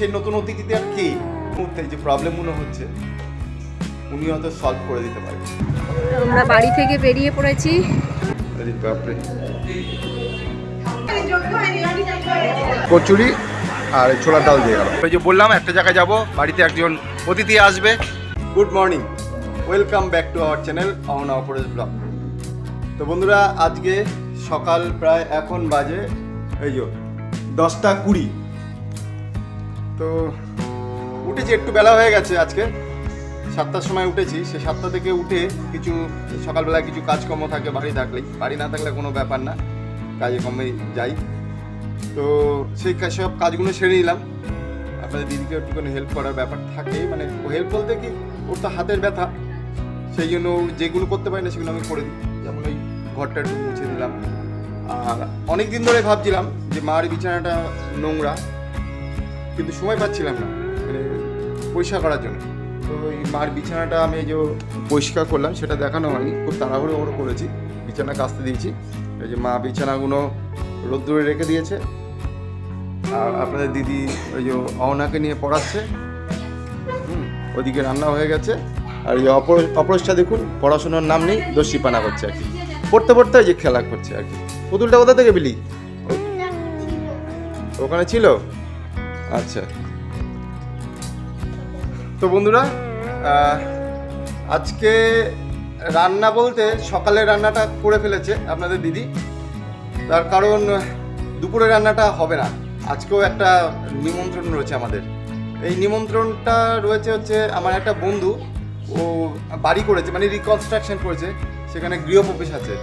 সেই নতুন অতিথিতে আর কি? মুহূর্তে যে প্রবলেমগুলো হচ্ছে উনি হয়তো সলভ করে দিতে পারবেন আমরা বাড়ি থেকে বেরিয়ে পড়েছি। আরে বাপরে। কচুরি আর ছোলার ডাল দিয়ে গেল। ওই যে বললাম একটা জায়গায় যাব বাড়িতে একজন অতিথি আসবে। Good morning welcome back to our channel on অপরেজ blog তো বন্ধুরা আজকে সকাল প্রায় এখন বাজে এই যে দশটা কুড়ি। তো উঠেছি, একটু বেলা হয়ে গেছে আজকে। সাতটার সময় উঠেছি, সে সাতটা থেকে উঠে কিছু সকালবেলা কিছু কাজকর্ম থাকে বাড়ি থাকলেই। বাড়ি না থাকলে কোনো ব্যাপার না, কাজে কমে যাই। তো সেই সব কাজগুলো সেরে নিলাম। আপনাদের দিদিকে একটুখানি হেল্প করার ব্যাপার থাকে। মানে হেল্প বলতে কি, ওর তো হাতের ব্যথা। সেই জন্য যেগুলো করতে পারি না, সেগুলো আমি করে দিই। যেমন ওই ঘরটা একটু মুছে দিলাম। আর অনেক দিন ধরে ভাবছিলাম যে মার বিছানাটা নোংরা। কিন্তু সময় পাচ্ছিলাম না মানে পরিষ্কার করার জন্য। তো ওই মার বিছানাটা আমি এই যে পরিষ্কার করলাম, সেটা দেখানো হয়নি, খুব তাড়াহুড়ো করে করেছি, বিছানা কাচতে দিয়েছি। এই যে মা বিছানাগুলো রোদ্দুরে রেখে দিয়েছে। আর আপনাদের দিদি ওই যে অহনাকে নিয়ে পড়াচ্ছে। ওদিকে রান্না হয়ে গেছে। আর এই অপর অপরসটা দেখুন, পড়াশোনার নাম নেই দস্যিপানা করছে আর কি। পড়তে পড়তে ওই যে খেলা করছে আর কি। পুতুলটা কোথা থেকে বিলি ওখানে ছিল? আচ্ছা। তো বন্ধুরা আজকে রান্না বলতে সকালে রান্নাটা করে ফেলেছে আপনাদের দিদি। তার কারণ, দুপুরে রান্নাটা হবে না। আজকেও একটা নিমন্ত্রণ রয়েছে আমাদের। এই নিমন্ত্রণটা রয়েছে হচ্ছে আমার একটা বন্ধু, ও বাড়ি করেছে মানে রিকনস্ট্রাকশন করেছে। সেখানে গৃহপ্রবেশ আছে।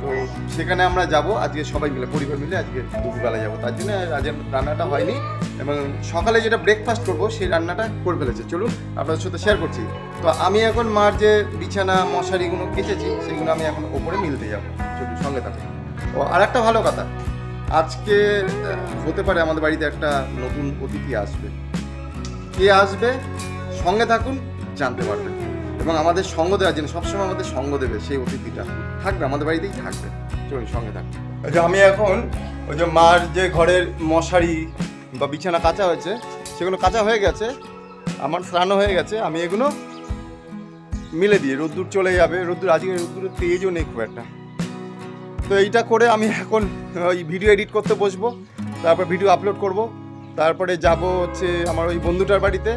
তো সেখানে আমরা যাব আজকে সবাই মিলে, পরিবার মিলে আজকে দুপুরবেলা যাব। তার জন্য আজকে রান্নাটা হয়নি। এবং সকালে যেটা ব্রেকফাস্ট করব, সেই রান্নাটা করে ফেলেছে। চলুন, আপনাদের সাথে শেয়ার করছি। তো আমি এখন মার যে বিছানা, মশারিগুলো কেচেছি, সেগুলো আমি এখন ওপরে মিলতে যাব। চলুন, সঙ্গে থাকুন। ও আর একটা ভালো কথা। আজকে হতে পারে আমাদের বাড়িতে একটা নতুন অতিথি আসবে। কে আসবে? সঙ্গে থাকুন, জানতে পারবেন। এবং আমাদের সঙ্গ দেওয়ার জন্য, সবসময় আমাদের সঙ্গ দেবে সেই অতিথিটা। থাকবে, আমাদের বাড়িতেই থাকবে। চলুন, সঙ্গে থাকবে আমি এখন, ওই যে মার যে ঘরের মশারি বা বিছানা কাঁচা হয়েছে, সেগুলো কাঁচা হয়ে গেছে, আমার স্নানও হয়ে গেছে, আমি এগুলো মিলে দিয়ে, রোদ্দুর চলে যাবে, রোদ্দুর, আজকে রোদ্দুরের তেজও নেই খুব একটা। তো এইটা করে আমি এখন ওই ভিডিও এডিট করতে বসবো, তারপর ভিডিও আপলোড করব, তারপরে যাব হচ্ছে আমার ওই বন্ধুটার বাড়িতে।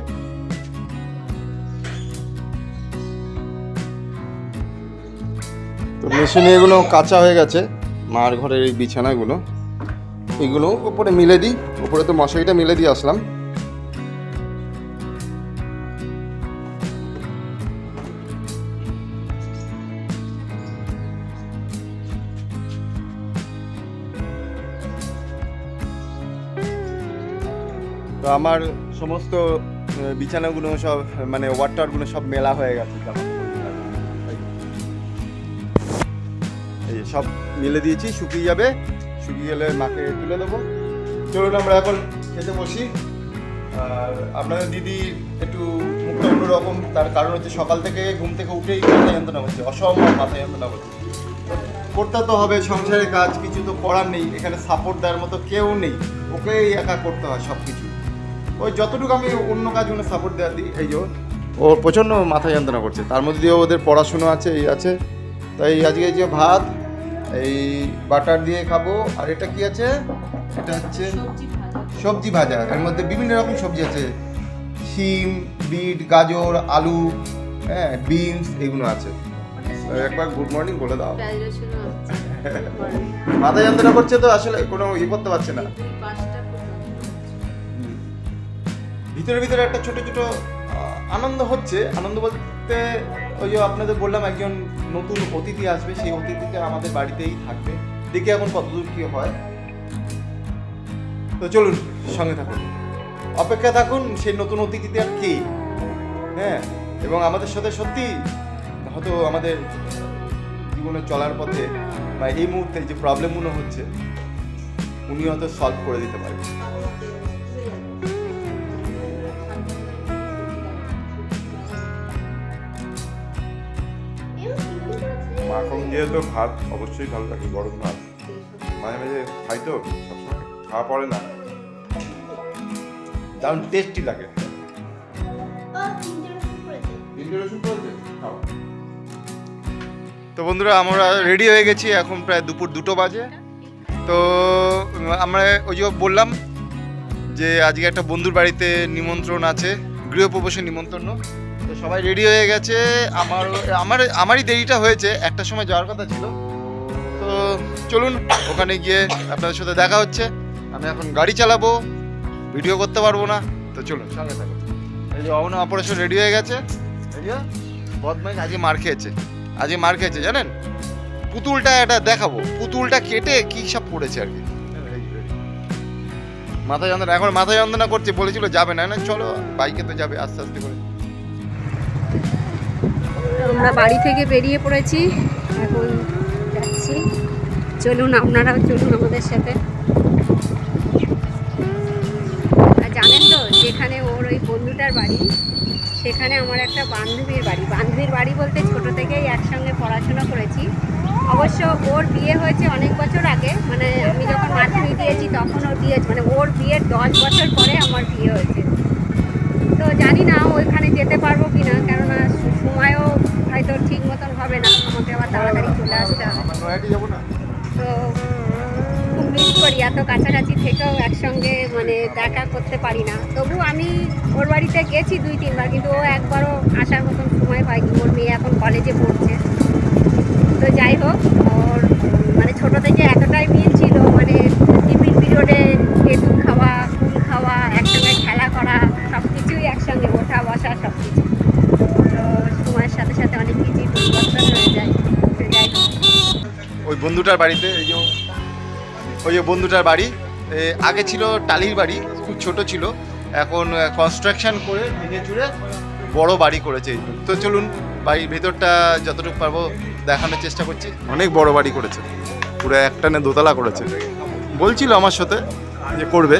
তো মেশিনে এগুলো কাঁচা হয়ে গেছে, মার ঘরের এই বিছানাগুলো। এগুলো ওপরে মিলে দিই। ওপরে তো মশারিটা মিলে দিয়ে আসলাম। তো আমার সমস্ত বিছানাগুলো সব মানে ওয়াটারগুলো সব মেলা হয়ে গেছে। সব মিলে দিয়েছি, শুকিয়ে যাবে। গেলে মাকে তুলে দেবো। চলুন আমরা এখন খেতে বসি। আর আপনাদের দিদি একটু মুখটা অন্যরকম, তার কারণ হচ্ছে সকাল থেকে ঘুম থেকে উঠেই মাথা যন্ত্রণা হচ্ছে, অসম্ভব মাথা যন্ত্রণা হচ্ছে। করতে তো হবে সংসারের কাজ, কিছু তো করার নেই, এখানে সাপোর্ট দেওয়ার মতো কেউ নেই, ওকেই একা করতে হয় সব কিছু ওই যতটুকু আমি অন্য কাজগুলো সাপোর্ট দেওয়া দিই এই জন্য ও প্রচণ্ড মাথা যন্ত্রণা করছে, তার মধ্যে দিয়ে ওদের পড়াশুনো আছে, এই আছে। তাই আজকে যে ভাত এই বাটার দিয়ে খাব। আর এটা কি আছে? এটা হচ্ছে সবজি ভাজা। এর মধ্যে বিভিন্ন রকম সবজি আছে। শিম বিট গাজর আলু হ্যাঁ বিনস এগুলো আছে। একবার গুড মর্নিং বলে দাও। মাথা যন্ত্রণা করছে তো আসলে কোনো ই করতে পারছে না। ভিতরে ভিতরে একটা ছোট ছোট আনন্দ হচ্ছে। আনন্দ বলতে ওই যে আপনাদের বললাম, একজন নতুন অতিথি আসবে, সেই অতিথিটা আমাদের বাড়িতেই থাকবে। দেখি এখন কতদূর কি হয়। তো চলুন, সঙ্গে থাকুন। অপেক্ষা থাকুন, সেই নতুন অতিথিতে আর কে? হ্যাঁ এবং আমাদের সাথে সত্যি হয়তো আমাদের জীবনে চলার পথে বা এই মুহূর্তে যে প্রবলেমগুলো হচ্ছে, উনি হয়তো সলভ করে দিতে পারবেন। মাখন দিয়ে তো ভাত অবশ্যই ভালো লাগে গরম ভাত। মাঝে মাঝে খাই তো সবসময় খাওয়া পড়ে না। দারুণ টেস্টি লাগে। তো বন্ধুরা আমরা রেডি হয়ে গেছি এখন প্রায় দুপুর দুটো বাজে। তো আমরা ওই যে বললাম যে আজকে একটা বন্ধুর বাড়িতে নিমন্ত্রণ আছে গৃহপ্রবেশের নিমন্ত্রণ। তো সবাই রেডি হয়ে গেছে। আমার আমার, আমারই দেরিটা হয়েছে, একটা সময় যাওয়ার কথা ছিল। তো চলুন, ওখানে গিয়ে আপনাদের সাথে দেখা হচ্ছে। আমি এখন গাড়ি চালাবো ভিডিও করতে পারব না, তো চলুন, সঙ্গে থাকুন। এই যে অবনা অপারেশন রেডি হয়ে গেছে। বদমাইশ আজকে মার খেয়েছে। আজকে মার খেয়েছে, জানেন? পুতুলটা এটা দেখাবো। পুতুলটা কেটে কি সব পড়েছে আর কি। মাথা যন্ত্রণা, এখন মাথা যন্ত্রণা করছে, বলেছিল যাবে না না, চলো, বাইকে তো যাবে আস্তে আস্তে করে। আমরা বাড়ি থেকে বেরিয়ে পড়েছি। এখন যাচ্ছি। চলুন আপনারাও চলুন আমাদের সাথে। জানেন তো, যেখানে ওর ওই বন্ধুটার বাড়ি, সেখানে আমার একটা বান্ধবীর বাড়ি। বান্ধবীর বাড়ি বলতে ছোট থেকেই একসঙ্গে পড়াশোনা করেছি। অবশ্য ওর বিয়ে হয়েছে অনেক বছর আগে। মানে আমি যখন মাধ্যমিক দিয়েছি, তখন ওর বিয়ে মানে ওর বিয়ের দশ বছর পরে আমার বিয়ে হয়েছে। তো জানি না ওইখানে যেতে পারব কি না কেননা সময়ও হয়তো ঠিক মতন হবে না। আমাকে আবার তাড়াতাড়ি চলে আসতে হবে। তো খুব মিস করি। এত কাছাকাছি থেকেও একসঙ্গে মানে দেখা করতে পারি না। তবু আমি ওর বাড়িতে গেছি দুই তিনবার কিন্তু ও একবারও আসার মতন সময় পাইনি ওর মেয়ে এখন কলেজে পড়ছে। তো যাই হোক ওর মানে ছোট থেকে এতটাই মিল ছিল মানে টিফিন পিরিয়ডে তেঁতুল খাওয়া কুল খাওয়া একসঙ্গে খেলা করা সব কিছুই একসঙ্গে ওঠা বসা সব কিছু তো সময়ের সাথে সাথে অনেক কিছুই পরিবর্তন হয়ে যায় তো যাই হোক ওই বন্ধুটার বাড়িতে এই যে ওই যে বন্ধুটার বাড়ি আগে ছিল টালির বাড়ি খুব ছোট ছিল। এখন কনস্ট্রাকশন করে ভেঙে চুড়ে বড় বাড়ি করেছে এই তো চলুন বাড়ির ভেতরটা যতটুকু পারব দেখানোর চেষ্টা করছি। অনেক বড় বাড়ি করেছে পুরো একটানে দোতলা করেছে। বলছিল আমার সাথে যে করবে।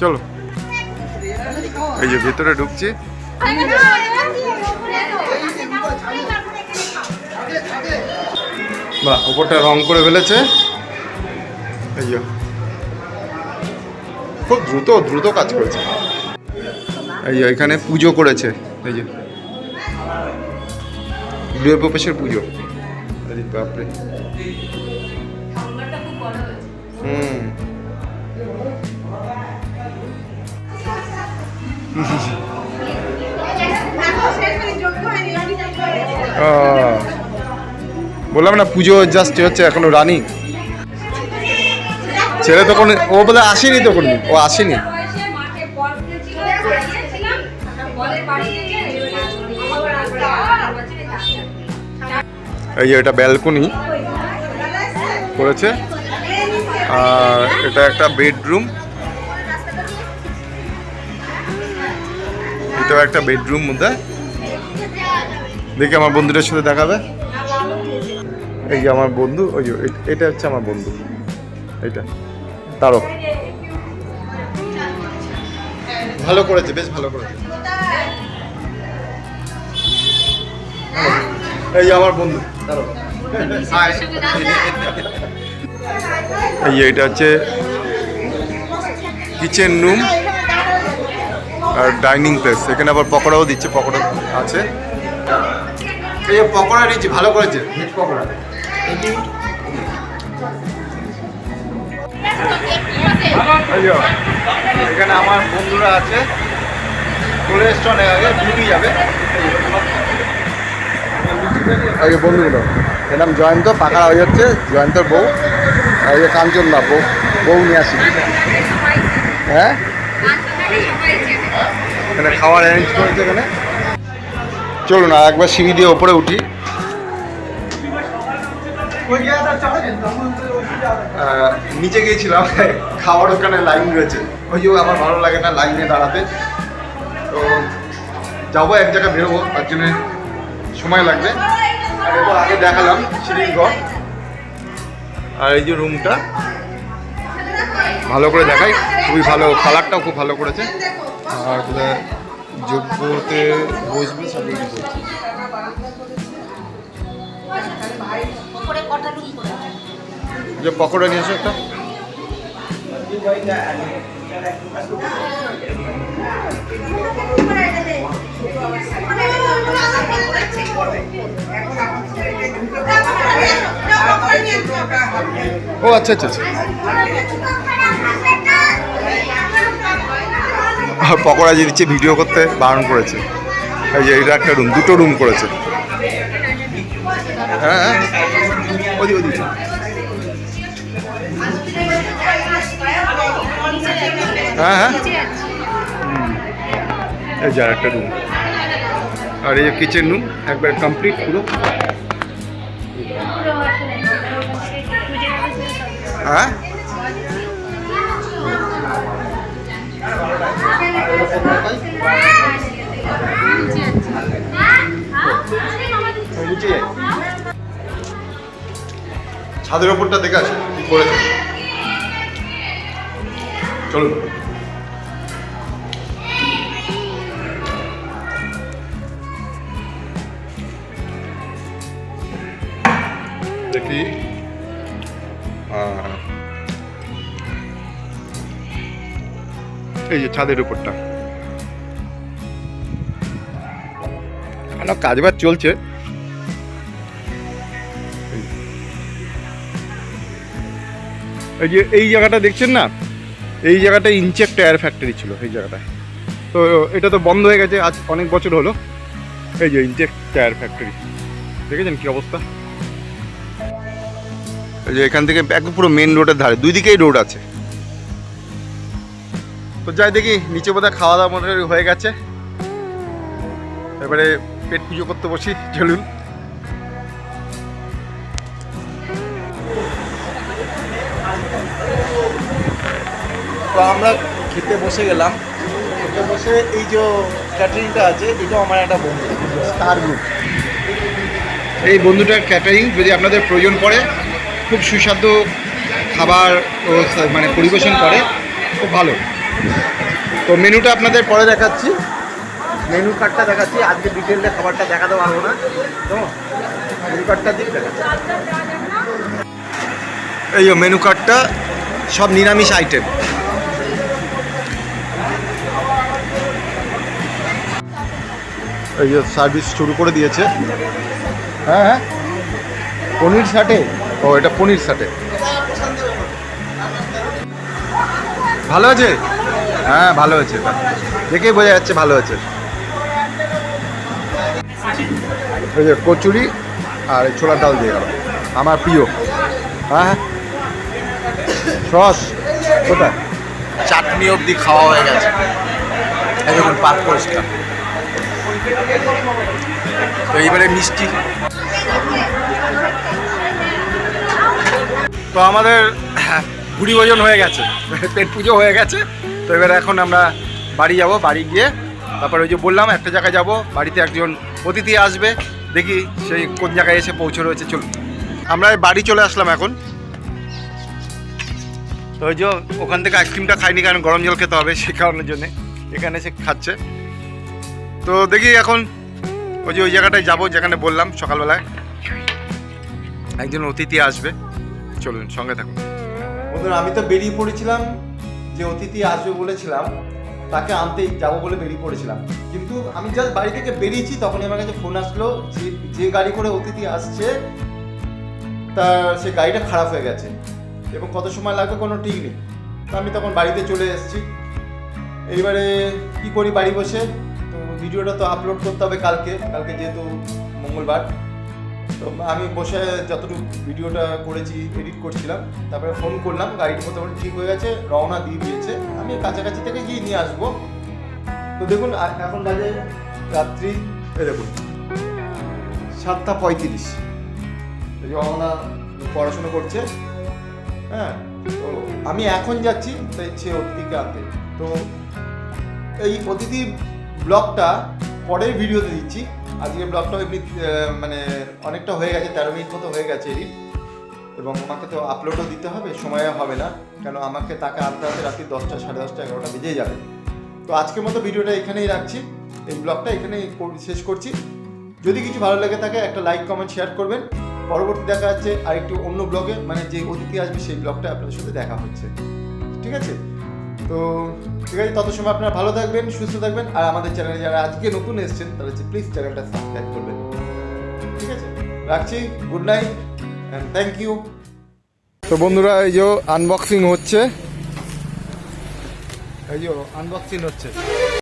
চলো এই যে ভেতরে ঢুকছি। বাহ উপরটা রং করে ফেলেছে। এই খুব দ্রুত দ্রুত কাজ করেছে। এই এখানে পুজো করেছে। এই যে। গৃহপ্রবেশের পুজো। আরে বাপরে। হুম। আহ, বললাম না, পুজো জাস্ট হচ্ছে এখনও রানিং। ছেলে তো কোনো ও বলে আসেনি তো কোনো ও আসেনি। এই যে এটা ব্যালকনি করেছে। আর এটা একটা বেডরুম এটাও একটা বেডরুম মধ্যে দেখি আমার বন্ধুদের সাথে দেখাবে এই যে আমার বন্ধু ওই যে এটা হচ্ছে আমার বন্ধু। এটা তারক। ভালো করেছে বেশ ভালো করেছে। এই আমার বন্ধু তারক। এই এটা হচ্ছে কিচেন রুম আর ডাইনিং প্লেস। এখানে আবার পকোড়াও দিচ্ছে পকোড়া আছে। এই পকোড়া নিচ্ছি ভালো করেছে। ভেজ পকোড়া। এখানে আমার বন্ধুরা আছে। চলে আগে যাবে। বন্ধুগুলো, এর নাম জয়ন্ত, পাকা হয়ে যাচ্ছে জয়ন্তর বউ। আর যে কাঞ্চন দা, বউ বউ নিয়ে আসি। হ্যাঁ? এখানে খাওয়ার অ্যারেঞ্জ করেছে এখানে। চলুন, আর একবার সিঁড়ি দিয়ে ওপরে উঠি। নিচে গিয়েছিলাম, খাওয়ার ওখানে লাইন রয়েছে। ওই যে আমার ভালো লাগে না লাইনে দাঁড়াতে। তো যাব, এক জায়গায় বেরোবো, তার জন্য সময় লাগবে। আর আগে দেখালাম ঘর। আর এই যে রুমটা ভালো করে দেখাই। খুবই ভালো কালারটাও খুব ভালো করেছে। আর যোগ্যতে বসবে। সব রেডি করছে যে পকোড়া নিয়ে এসো একটা। ও আচ্ছা আচ্ছা আচ্ছা। পকোড়া যে দিচ্ছে, ভিডিও করতে বারণ করেছে। এই যে, এটা একটা রুম দুটো রুম করেছে। হ্যাঁ হ্যাঁ। ওদি ওদি হ্যাঁ হ্যাঁ। এই যে একটা রুম আর এই যে কিচেন রুম একবার কমপ্লিট পুরো। হ্যাঁ নিচে যাই। ছাদের ওপরটা দেখে আসে, কি করেছে। চলুন। দেখি এই যে ছাদের উপরটা কাজ বাজ চলছে? এই যে, এই জায়গাটা দেখছেন না? এই জায়গাটা ইনচেক টায়ার ফ্যাক্টরি ছিল, এই জায়গাটায়। তো, এটা তো বন্ধ হয়ে গেছে, আজ অনেক বছর হলো। এই যে, ইনচেক টায়ার ফ্যাক্টরি। দেখেছেন কি অবস্থা? এই যে, এখান থেকে একদম পুরো মেন রোডের ধারে দুই দিকেই রোড আছে। তো যাই দেখি, নিচে বোধহয় খাওয়া দাওয়া মোটামুটি হয়ে গেছে। এবারে পেট পুজো করতে বসি, চলুন। তো আমরা খেতে বসে গেলাম। খেতে বসে এই যে ক্যাটারিংটা আছে এটাও আমার একটা বন্ধু। স্টার গ্রুপ এই বন্ধুটার ক্যাটারিং যদি আপনাদের প্রয়োজন পড়ে খুব সুস্বাদু খাবার ও মানে পরিবেশন করে খুব ভালো। তো মেনুটা আপনাদের পরে দেখাচ্ছি। মেনু কার্ডটা দেখাচ্ছি আজকে ডিটেলটা খাবারটা দেখাতে পারব না। তো মেনু কার্ডটা দিক দেখাচ্ছি। এই মেনু কার্ডটা সব নিরামিষ আইটেম এই সার্ভিস শুরু করে দিয়েছে। হ্যাঁ হ্যাঁ। পনির ষাটে ও, এটা পনির ষাটে ভালো আছে? হ্যাঁ ভালো আছে। দেখেই বোঝা যাচ্ছে ভালো আছে। ওই যে কচুরি আর ছোলার ডাল দিয়ে গেল। আমার প্রিয়। হ্যাঁ হ্যাঁ। সস, কোথায়? চাটনি অবধি খাওয়া হয়ে গেছে। দেখুন পাক পরিষ্কার। তো এইবারে মিষ্টি। তো আমাদের ভুড়ি ভোজন হয়ে গেছে। পেট পুজো হয়ে গেছে। তো এবারে এখন আমরা বাড়ি যাব, বাড়ি গিয়ে তারপর ওই যে বললাম, একটা জায়গায় যাব, বাড়িতে একজন অতিথি আসবে। দেখি সেই কোন জায়গায় এসে পৌঁছে রয়েছে। চলুন। আমরা বাড়ি চলে আসলাম এখন। তো ওই যে ওখান থেকে আইসক্রিমটা খাইনি, কারণ গরম জল খেতে হবে সেই কারণের জন্যে। এখানে এসে খাচ্ছে। তো দেখি এখন ওই যে ওই জায়গাটায় যাব যেখানে বললাম সকালবেলায়। একজন অতিথি আসবে। চলুন, সঙ্গে থাকুন। বন্ধুরা, আমি তো বেরিয়ে পড়েছিলাম, যে অতিথি আসবে বলেছিলাম, তাকে আনতে যাব বলে বেরিয়ে পড়েছিলাম। কিন্তু আমি জাস্ট বাড়ি থেকে বেরিয়েছি, তখনই আমার কাছে ফোন আসলো, যে যে গাড়ি করে অতিথি আসছে তার সে গাড়িটা খারাপ হয়ে গেছে এবং কত সময় লাগবে কোনো ঠিক নেই। তো আমি তখন বাড়িতে চলে এসেছি। এইবারে কি করি বাড়ি বসে? ভিডিওটা তো আপলোড করতে হবে কালকে। কালকে যেহেতু মঙ্গলবার। তো আমি বসে যতটুকু ভিডিওটা করেছি এডিট করছিলাম, তারপরে ফোন করলাম, গাড়িটা মোটামুটি ঠিক হয়ে গেছে, রওনা দিয়ে দিয়েছে। আমি কাছাকাছি থেকে গিয়ে নিয়ে আসব। তো দেখুন এখন বাজে রাত্রি দেখুন, সাতটা পঁয়ত্রিশ। রওনা পড়াশুনো করছে। হ্যাঁ তো আমি এখন যাচ্ছি, তাই সে অতিথিকে আনতে। তো এই অতিথি ব্লগটা পরের ভিডিওতে দিচ্ছি। আজকে ব্লগটা এমনি মানে অনেকটা হয়ে গেছে, তেরো মিনিট মতো হয়ে গেছে এডিট। এবং আমাকে তো আপলোডও দিতে হবে সময় হবে না। কেন আমাকে তাকে আনতে আনতে রাত্রি দশটা, সাড়ে দশটা, এগারোটা বেজেই যাবে। তো আজকের মতো ভিডিওটা এখানেই রাখছি। এই ব্লগটা এখানেই শেষ করছি। যদি কিছু ভালো লেগে থাকে, একটা লাইক, কমেন্ট, শেয়ার করবেন। পরবর্তী দেখা যাচ্ছে আর একটু অন্য ব্লগে মানে যে অতিথি আসবে, সেই ব্লগটা আপনাদের সাথে দেখা হচ্ছে। ঠিক আছে? তো ঠিক আছে, তত সময় আপনারা ভালো থাকবেন, সুস্থ থাকবেন, আর আমাদের চ্যানেলে যারা আজকে নতুন এসছেন, তারা হচ্ছে প্লিজ চ্যানেলটা সাবস্ক্রাইব করবেন। ঠিক আছে? রাখছি good night and thank you তো বন্ধুরা, এই যে আনবক্সিং হচ্ছে। এই যে আনবক্সিং হচ্ছে।